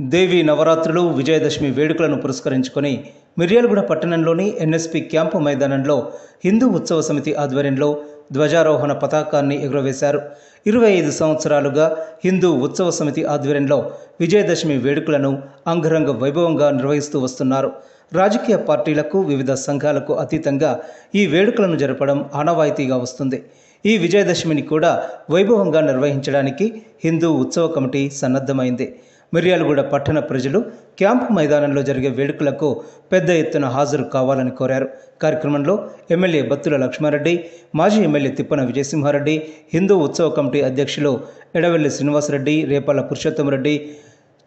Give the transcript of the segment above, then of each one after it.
దేవి నవరాత్రులు విజయదశమి వేడుకలను పురస్కరించుకొని మిర్యాలగూడ పట్టణంలోని ఎన్ఎస్పి క్యాంపు మైదానంలో హిందూ ఉత్సవ సమితి ఆధ్వర్యంలో ధ్వజారోహణ పతాకాన్ని ఎగురవేశారు. ఇరవై ఐదు సంవత్సరాలుగా హిందూ ఉత్సవ సమితి ఆధ్వర్యంలో విజయదశమి వేడుకలను అంగరంగ వైభవంగా నిర్వహిస్తూ వస్తున్నారు. రాజకీయ పార్టీలకు వివిధ సంఘాలకు అతీతంగా ఈ వేడుకలను జరపడం ఆనవాయితీగా వస్తుంది. ఈ విజయదశమిని కూడా వైభవంగా నిర్వహించడానికి హిందూ ఉత్సవ కమిటీ సన్నద్ధమైంది. మిర్యాలగూడ పట్టణ ప్రజలు క్యాంపు మైదానంలో జరిగే వేడుకలకు పెద్ద ఎత్తున హాజరు కావాలని కోరారు. కార్యక్రమంలో ఎమ్మెల్యే బత్తుల లక్ష్మారెడ్డి మాజీ ఎమ్మెల్యే తిప్పన విజయసింహారెడ్డి హిందూ ఉత్సవ కమిటీ అధ్యక్షులు ఎడవెల్లి శ్రీనివాసరెడ్డి రేపాల పురుషోత్తమరెడ్డి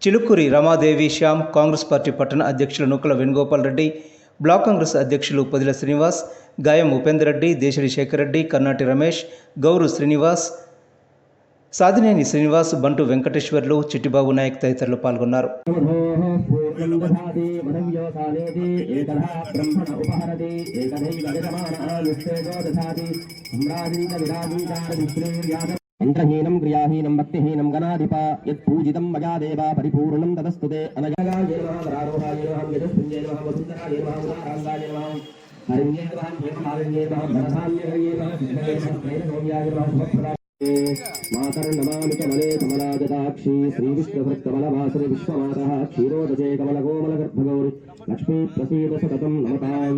చిలుకూరి రమాదేవి శ్యామ్ కాంగ్రెస్ పార్టీ పట్టణ అధ్యక్షులు నూకల వేణుగోపాల్ రెడ్డి బ్లాక్ కాంగ్రెస్ అధ్యక్షులు పొదిల శ్రీనివాస్ గాయం ఉపేందర్ రెడ్డి దేశరి శేఖర్ రెడ్డి కర్నాటి రమేష్ గౌరు శ్రీనివాస్ సాధినేని శ్రీనివాస్ బంటు వెంకటేశ్వర్లు చిట్టిబాబు నాయక్ తదితరులు పాల్గొన్నారు. ఇంద్రహీనం క్రియాహీనం భక్తిహీనం గణాధిప యత్పూజితం మయా దేవ పరిపూర్ణం తదస్తుతే అనజగాయ నమః వరారోహాయ నమః యజస్పుంజే నమః వసుంధరాయ నమః ఉదారాంగాయ నమః హరిణ్యే నమః నమః నమః నమః శుభప్రదాయ మాతర్నమామి కమలే కమలాజటాక్షి శ్రీవిష్ణుభృత్కమలవాసరి విశ్వమాతः క్షీరోదజే కమలకోమలగర్భగౌరి లక్ష్మీ ప్రసీద సతతం నమతాం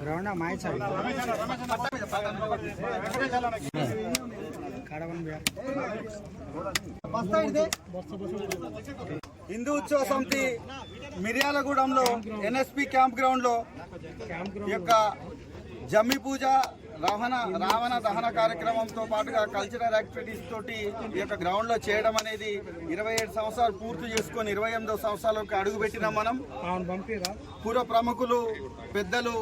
గ్రౌండ్ మ్యాచ్ హిందూ ఉత్సవ సమితి మిర్యాలగూడెంలో ఎన్ఎస్పి క్యాంప్ గ్రౌండ్లో ఈ యొక్క జమ్మి పూజ రావణ రావణ దహన కార్యక్రమంతో పాటుగా కల్చరల్ యాక్టివిటీస్ తోటి ఈ యొక్క గ్రౌండ్లో చేయడం అనేది ఇరవై ఏడు సంవత్సరాలు పూర్తి చేసుకొని ఇరవై ఎనిమిదో సంవత్సరాలకు అడుగు పెట్టినాం మనం పూర్వ ప్రముఖులు పెద్దలు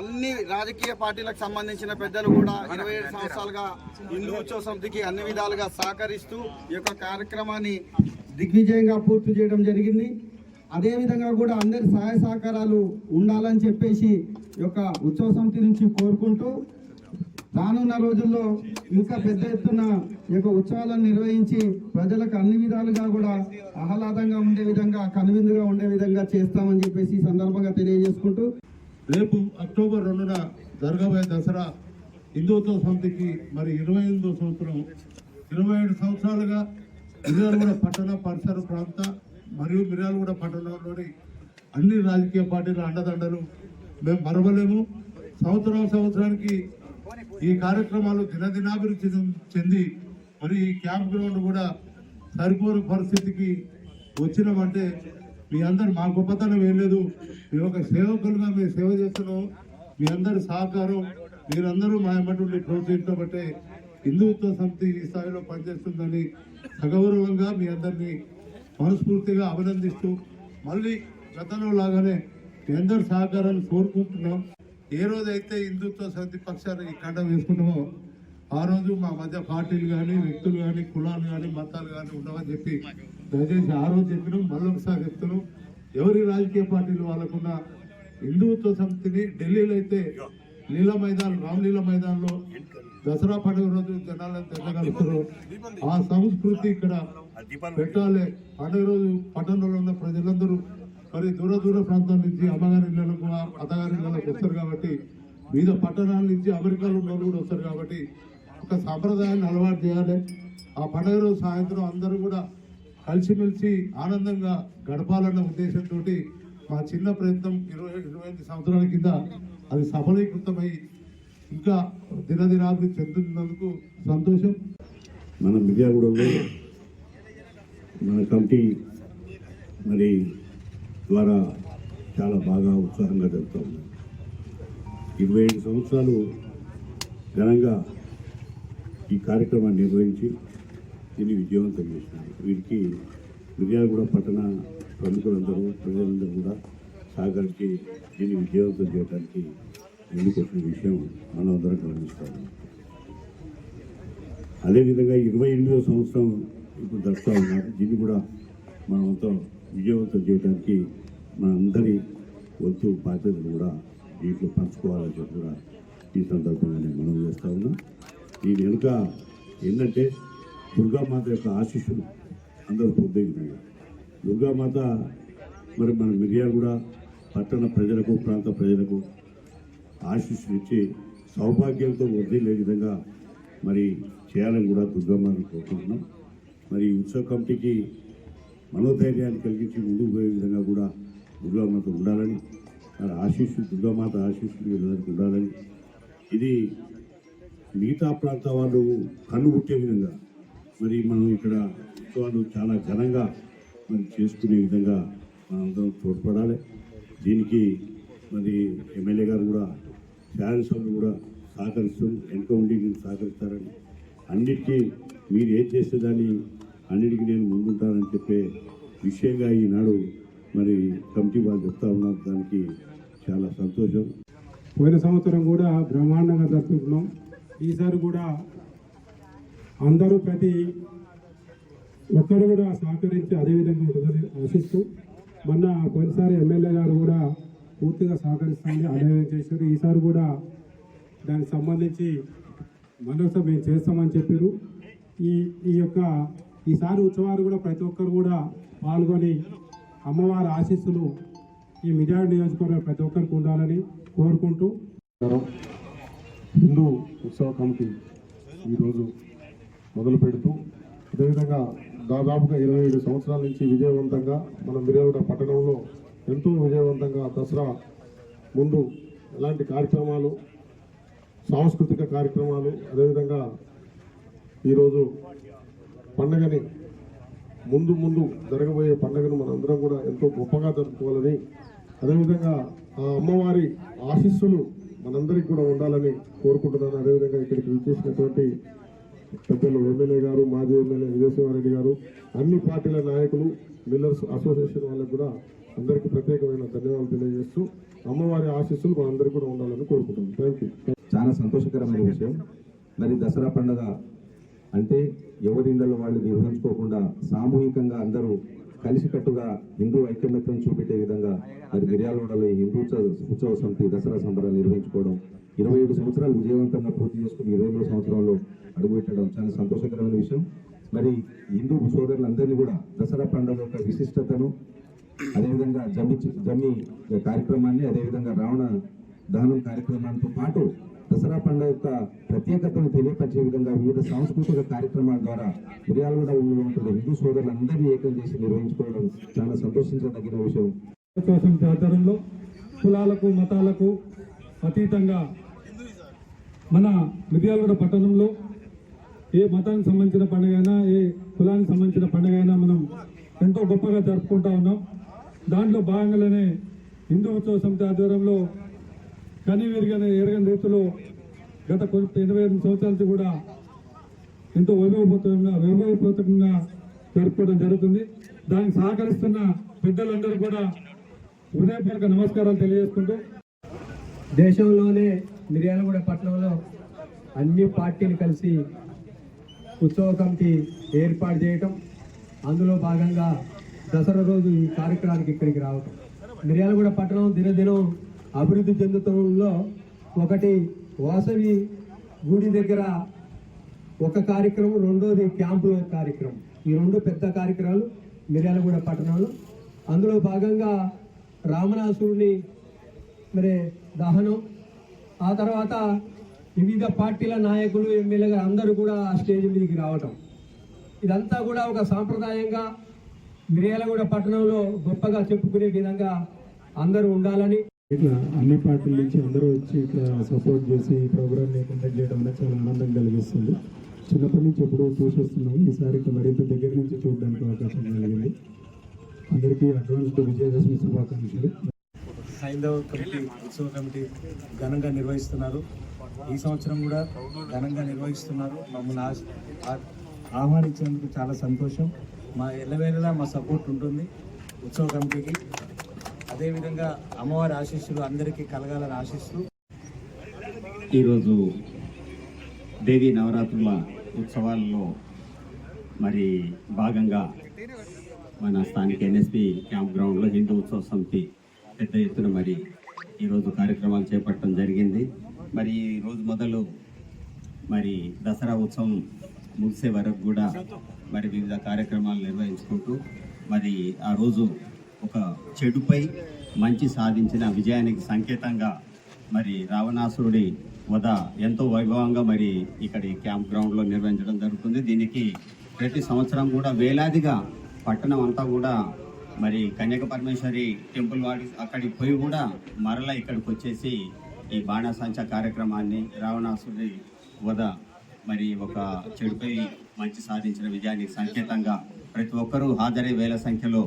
అన్ని రాజకీయ పార్టీలకు సంబంధించిన పెద్దలు కూడా ఇరవై ఏడు సంవత్సరాలుగా హిందూ ఉత్సవ సమితికి అన్ని విధాలుగా సహకరిస్తూ ఈ యొక్క కార్యక్రమాన్ని దిగ్విజయంగా పూర్తి చేయడం జరిగింది. అదేవిధంగా కూడా అందరి సహాయ సహకారాలు ఉండాలని చెప్పేసి ఈ యొక్క ఉత్సవ సమితి నుంచి కోరుకుంటూ రానున్న రోజుల్లో ఇంకా పెద్ద ఎత్తున ఈ యొక్క ఉత్సవాలను నిర్వహించి ప్రజలకు అన్ని విధాలుగా కూడా ఆహ్లాదంగా ఉండే విధంగా కనువిందుగా ఉండే విధంగా చేస్తామని చెప్పేసి సందర్భంగా తెలియజేసుకుంటూ రేపు అక్టోబర్ రెండున జరగబోయే దసరా హిందుత్వ సమితికి మరి ఇరవై ఎనిమిదో సంవత్సరం ఇరవై ఏడు సంవత్సరాలుగా మిర్యాలగూడ పట్టణ పరిసర ప్రాంత మరియు మిర్యాలగూడ పట్టణంలోని అన్ని రాజకీయ పార్టీల అండదండలు మేము మరవలేము. సంవత్సరం సంవత్సరానికి ఈ కార్యక్రమాలు దినదినాభివృద్ధి చెంది మరి ఈ క్యాంప్ గ్రౌండ్ కూడా సరిపోని పరిస్థితికి వచ్చినామంటే మీ అందరు మా గొప్పతనం ఏం లేదు. మేము ఒక సేవకులుగా మేము సేవ చేస్తున్నాం. మీ అందరి సహకారం మీరందరూ మా ఎమ్మటి ప్రోత్సహించడం బట్టే హిందుత్వ సమితి ఈ స్థాయిలో పనిచేస్తుందని సగౌరవంగా మీ అందరినీ మనస్ఫూర్తిగా అభినందిస్తూ మళ్ళీ గతంలో లాగానే మీ అందరి సహకారాన్ని కోరుకుంటున్నాం. ఏ రోజైతే హిందుత్వ సమితి పక్షాన్ని ఈ కండ వేసుకుంటామో ఆ రోజు మా మధ్య పార్టీలు కానీ వ్యక్తులు కానీ కులాలు కానీ మతాలు కానీ ఉండవని చెప్పి దయచేసి ఆ రోజు చెప్పినాం మళ్ళొకసారి చెప్తున్నాం. ఎవరి రాజకీయ పార్టీలు వాళ్ళకున్న హిందుత్వ సమితిని ఢిల్లీలో అయితే లీల మైదాన్ రామ్లీల మైదాన్లో దసరా పండుగ రోజు జనాలను తెల్లగలుగుతారు ఆ సంస్కృతి ఇక్కడ పెట్టాలి. పండుగ రోజు పట్టణంలో ఉన్న ప్రజలందరూ మరి దూర దూర ప్రాంతాల నుంచి అమ్మగారి ఇళ్ళకు అత్తగారి ఇళ్ళకు వస్తారు కాబట్టి వివిధ పట్టణాల నుంచి అమెరికాలో ఉన్న కూడా వస్తారు కాబట్టి ఒక సాంప్రదాయాన్ని అలవాటు చేయాలి. ఆ పండుగ రోజు సాయంత్రం అందరూ కూడా కలిసిమెలిసి ఆనందంగా గడపాలన్న ఉద్దేశంతో మా చిన్న ప్రయత్నం ఇరవై ఇరవై ఐదు సంవత్సరాల కింద అది సఫలీకృతమై ఇంకా దినదినాభివృద్ధి చెందుతున్నందుకు సంతోషం. మన మిర్యాగూడలో మన కమిటీ మరి ద్వారా చాలా బాగా ఉత్సాహంగా జరుగుతూ ఉంది. ఇరవై ఐదు సంవత్సరాలు ఘనంగా ఈ కార్యక్రమాన్ని నిర్వహించి దీన్ని విజయవంతం చేసినారు. వీరికి మిర్యాలగూడ పట్టణ ప్రముఖులందరూ ప్రజలందరూ కూడా సహకరించి దీన్ని విజయవంతం చేయడానికి ముందుకొచ్చిన విషయం మనం అందరం గమనిస్తాము. అదేవిధంగా ఇరవై ఎనిమిదో సంవత్సరం ఇప్పుడు దర్శనం ఉన్నారు. దీన్ని కూడా మనమంతా విజయవంతం చేయడానికి మన అందరి వంతు బాధ్యతలు కూడా దీంట్లో పంచుకోవాలని చెప్పి కూడా ఈ సందర్భంగా నేను మనం చేస్తా ఉన్నా. దీని వెనుక ఏంటంటే దుర్గామాత యొక్క ఆశీస్సులు అందరూ పొందేగినాయి దుర్గామాత మరి మన మిర్యాలు కూడా పట్టణ ప్రజలకు ప్రాంత ప్రజలకు ఆశీస్సులు ఇచ్చి సౌభాగ్యంతో వదిలే విధంగా మరి చేయాలని కూడా దుర్గామాతను కోరుకుంటున్నాం. మరి ఈ ఉత్సవ కమిటీకి మనోధైర్యాన్ని కలిగించి ముందుకు పోయే విధంగా కూడా దుర్గామాత ఉండాలని వారి ఆశీస్సులు దుర్గామాత ఆశీస్సులు వీళ్ళందరికీ ఉండాలని. ఇది మిగతా ప్రాంత వాళ్ళు కన్ను పుట్టే విధంగా మరి మనం ఇక్కడ ఉత్సవాలు చాలా ఘనంగా మరి చేసుకునే విధంగా మనందరం తోడ్పడాలి. దీనికి మరి ఎమ్మెల్యే గారు కూడా శాసనసభ్యులు కూడా సహకరిస్తూ వెనుక ఉండి మీరు సహకరిస్తారని. అన్నిటికీ మీరు ఏం చేసేదాన్ని అన్నిటికీ నేను ముందుంటానని చెప్పే విషయంగా ఈనాడు మరి కమిటీ వాళ్ళు చెప్తా ఉన్నారు. దానికి చాలా సంతోషం. పోయిన సంవత్సరం కూడా బ్రహ్మాండంగా జరుపుకుంటున్నాం. ఈసారి కూడా అందరూ ప్రతి ఒక్కరు కూడా సహకరించి అదేవిధంగా ఉంటుందని ఆశిస్తూ మొన్న పోయినసారి ఎమ్మెల్యే గారు కూడా పూర్తిగా సహకరిస్తామని అదే చేశారు. ఈసారి కూడా దానికి సంబంధించి మరోసారి మేము చేస్తామని చెప్పారు. ఈ ఈ యొక్క ఈసారి ఉత్సవాలు కూడా ప్రతి ఒక్కరు కూడా పాల్గొని అమ్మవారి ఆశీస్సులు ఈ మిర్యాడ నియోజకవర్గం ప్రతి ఒక్కరికి ఉండాలని కోరుకుంటూ హిందూ ఉత్సవ కమిటీ ఈరోజు మొదలు పెడుతూ అదేవిధంగా దాదాపుగా ఇరవై ఏడు సంవత్సరాల నుంచి విజయవంతంగా మన మిర్యాలగూడ పట్టణంలో ఎంతో విజయవంతంగా దసరా ముందు ఎలాంటి కార్యక్రమాలు సాంస్కృతిక కార్యక్రమాలు అదేవిధంగా ఈరోజు పండగని ముందు ముందు జరగబోయే పండుగను మనందరం కూడా ఎంతో గొప్పగా జరుపుకోవాలని అదేవిధంగా ఆ అమ్మవారి ఆశీస్సులు మనందరికి కూడా ఉండాలని కోరుకుంటున్నాను. అదేవిధంగా ఇక్కడికి విచ్చేసినటువంటి పెద్దలు ఎమ్మెల్యే గారు మాజీ ఎమ్మెల్యే విజయసింహారెడ్డి గారు అన్ని పార్టీల నాయకులు మిల్లర్స్ అసోసియేషన్ వాళ్ళకు కూడా అందరికీ ప్రత్యేకమైన ధన్యవాదాలు తెలియజేస్తూ అమ్మవారి ఆశీస్సులు మనందరికీ కూడా ఉండాలని కోరుకుంటున్నాను. థ్యాంక్ యూ చాలా సంతోషకరమైన విషయం. మరి దసరా పండుగ అంటే ఎవరిండ్లలో వాళ్ళు నిర్వహించుకోకుండా సామూహికంగా అందరూ కలిసికట్టుగా హిందూ ఐకమత్యం చూపెట్టే విధంగా అది మిర్యాలగూడలో హిందూ ఉత్సవ ఉత్సవ సమితి దసరా సంబరాలు నిర్వహించుకోవడం ఇరవై ఏడు సంవత్సరాలు విజయవంతంగా పూర్తి చేసుకుని ఇరవై మూడు సంవత్సరంలో అడుగుపెట్టడం చాలా సంతోషకరమైన విషయం. మరి హిందూ సోదరులందరినీ కూడా దసరా పండుగ యొక్క విశిష్టతను అదేవిధంగా జమ్మి జమ్మి కార్యక్రమాన్ని అదేవిధంగా రావణ దహనం కార్యక్రమాలతో పాటు దసరా పండుగ యొక్క ప్రత్యేకతను తెలియపరిచే విధంగా వివిధ సాంస్కృతిక కార్యక్రమాల ద్వారా మిర్యాలగూడ ఉన్నటువంటి హిందూ సోదరులందరినీ ఏకం చేసి నిర్వహించుకోవడం చాలా సంతోషించదగిన విషయం. కోసం ఆధ్వర్యంలో కులాలకు మతాలకు అతీతంగా మన మిర్యాలగూడ పట్టణంలో ఏ మతానికి సంబంధించిన పండుగ అయినా ఏ కులానికి సంబంధించిన పండుగ అయినా మనం ఎంతో గొప్పగా జరుపుకుంటా ఉన్నాం. దాంట్లో భాగంగానే హిందూ ఉత్సవ సమితి ఆధ్వర్యంలో కానీ విరిగని ఎరగని రీతిలో గత కొంత ఇరవై ఎనిమిది సంవత్సరాల నుంచి కూడా ఎంతో వైభవపూతంగా వైభవపూతకంగా జరుపుకోవడం జరుగుతుంది. దానికి సహకరిస్తున్న పెద్దలందరూ కూడా హృదయపూర్వక నమస్కారాలు తెలియజేసుకుంటూ దేశంలోనే మిర్యాలగూడ పట్టణంలో అన్ని పార్టీలు కలిసి ఉత్సవ కమిటీ ఏర్పాటు చేయటం అందులో భాగంగా దసరా రోజు ఈ కార్యక్రమానికి ఇక్కడికి రావటం. మిర్యాలగూడ పట్టణం దినదినం అభివృద్ధి చెందుతంలో ఒకటి వాసవి గుడి దగ్గర ఒక కార్యక్రమం రెండోది క్యాంపుల కార్యక్రమం. ఈ రెండు పెద్ద కార్యక్రమాలు మిర్యాలగూడ పట్టణంలో. అందులో భాగంగా రామణాసురుని మరి దహనం. ఆ తర్వాత వివిధ పార్టీల నాయకులు ఎమ్మెల్యేగా అందరూ కూడా ఆ స్టేజ్ మీదకి రావటం. ఇదంతా కూడా ఒక సాంప్రదాయంగా మిర్యాలగూడ పట్టణంలో గొప్పగా చెప్పుకునే విధంగా అందరూ ఉండాలని ఇట్లా అన్ని పార్టీల నుంచి అందరూ వచ్చి ఇట్లా సపోర్ట్ చేసి ఈ ప్రోగ్రామ్ని కండక్ట్ చేయడం అనేది చాలా ఆనందం కలిగిస్తుంది. చిన్నప్పటి నుంచి ఎప్పుడూ చూసి వస్తున్నాం ఈసారి మరింత దగ్గర నుంచి చూడడానికి అవకాశం కలిగింది. అందరికీ అడ్వాన్స్ విజయదశమి శుభాకాంక్షలు. హైందవ కమిటీ ఉత్సవ కమిటీ ఘనంగా నిర్వహిస్తున్నారు. ఈ సంవత్సరం కూడా ఘనంగా నిర్వహిస్తున్నారు. మమ్మల్ని ఆశ- ఆహ్వానించినందుకు చాలా సంతోషం. మా ఎల్లవేళలా మా సపోర్ట్ ఉంటుంది. ఉత్సవ కమిటీకి అదేవిధంగా అమ్మవారి ఆశీస్సులు అందరికీ కలగాలని ఆశిస్తూ ఈరోజు దేవి నవరాత్రుల ఉత్సవాలలో మరి భాగంగా మన స్థానిక ఎన్ఎస్పి క్యాంప్ గ్రౌండ్లో హిందూ ఉత్సవ సమితి పెద్ద ఎత్తున మరి ఈరోజు కార్యక్రమాలు చేపట్టడం జరిగింది. మరి ఈరోజు మొదలు మరి దసరా ఉత్సవం ముగిసే వరకు కూడా మరి వివిధ కార్యక్రమాలు నిర్వహించుకుంటూ మరి ఆ రోజు ఒక చెడుపై మంచి సాధించిన విజయానికి సంకేతంగా మరి రావణాసురుడి వద ఎంతో వైభవంగా మరి ఇక్కడి క్యాంప్ గ్రౌండ్లో నిర్వహించడం జరుగుతుంది. దీనికి ప్రతి సంవత్సరం కూడా వేలాదిగా పట్టణం అంతా కూడా మరి కన్యక పరమేశ్వరి టెంపుల్ వాడి అక్కడికి పోయి కూడా మరలా ఇక్కడికి వచ్చేసి ఈ బాణాసంచ కార్యక్రమాన్ని రావణాసురుడి వద మరి ఒక చెడుపై మంచి సాధించిన విజయానికి సంకేతంగా ప్రతి ఒక్కరూ హాజరై వేల సంఖ్యలో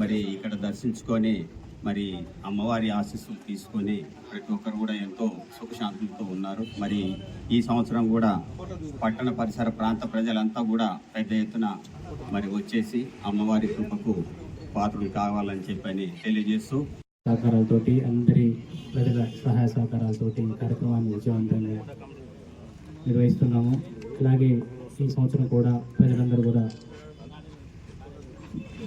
మరి ఇక్కడ దర్శించుకొని మరి అమ్మవారి ఆశీస్సులు తీసుకొని ప్రతి ఒక్కరు కూడా ఎంతో సుఖశాంతులతో ఉన్నారు. మరి ఈ సంవత్సరం కూడా పట్టణ పరిసర ప్రాంత ప్రజలంతా కూడా పెద్ద ఎత్తున మరి వచ్చేసి అమ్మవారి కృపకు పాత్రలు కావాలని చెప్పని తెలియజేస్తూ సహకారాలతోటి అందరి ప్రజల సహాయ సహకారాలతోటి ఈ కార్యక్రమాన్ని విజయవంతంగా నిర్వహిస్తున్నాము. అలాగే ఈ సంవత్సరం కూడా ప్రజలందరూ కూడా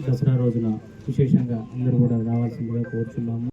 దసరా రోజున విశేషంగా అందరూ కూడా రావాల్సిందిగా కోరుచున్నాము.